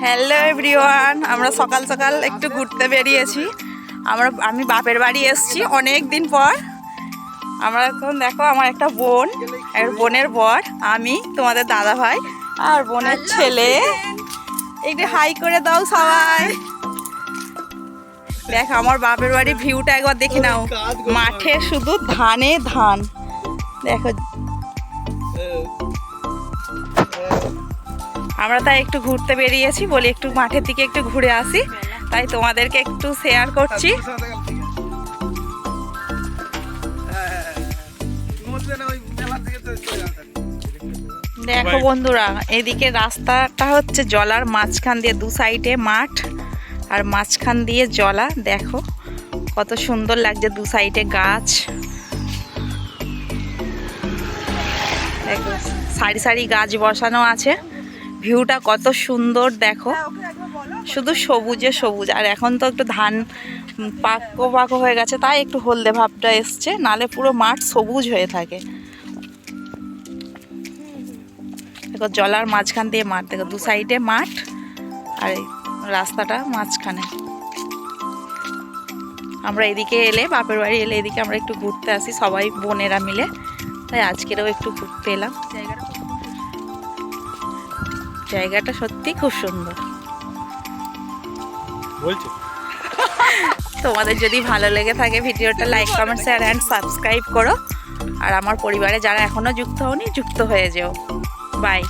Hello everyone আমরা সকাল সকাল একটু ঘুরতে বেরিয়েছি। আমরা আমি বাপের বাড়ি এসেছি অনেক দিন পর। আমরা এখন দেখো আমার একটা বোন আর বোনের বর আমি তোমাদের দাদা ভাই আর বোনের ছেলে। একটু হাই করে দাও সবাই। দেখ আমার বাপের বাড়ি ভিউটা একবার দেখে নাও। মাঠে শুধু ধানে ধান। দেখো। আমরা তাই একটু ঘুরতে বেরিয়েছি বলি একটু মাঠের দিকে একটু ঘুরে আসি। তাই তোমাদেরকে একটু শেয়ার করছি। দেখো বন্ধুরা এদিকে রাস্তাটা হচ্ছে জলার মাঝখান দিয়ে দু সাইডে মাঠ আর মাঝখান দিয়ে জলা। দেখো কত সুন্দর লাগছে দু সাইডে গাছ। দেখো সারি সারি গাছ বসানো আছে। ভিউটা কত সুন্দর দেখো। শুধু সবুজে সবুজ। আর এখন তো একটু ধান পাকো পাকো হয়ে গেছে, তাই একটু হলদে ভাবটা এসছে, নালে পুরো মাঠ সবুজ হয়ে থাকে। দেখো, জলার মাঝখান দিয়ে মাঠ, দেখো, দু সাইডে মাঠ আর রাস্তাটা মাঝখানে। আমরা এদিকে এলে, বাপের বাড়ি এলে এদিকে আমরা একটু ঘুরতে আসি, সবাই বোনেরা মিলে। তাই আজকেরও একটু ঘুরতে এলাম। জায়গাটা সত্যি খুব সুন্দর। বলছো। তোমাদের যদি ভালো লেগে থাকে ভিডিওটা like comment share and subscribe করো। আর আমার পরিবারে যারা এখনও যুক্ত হওনি যুক্ত হয়ে যেও। বাই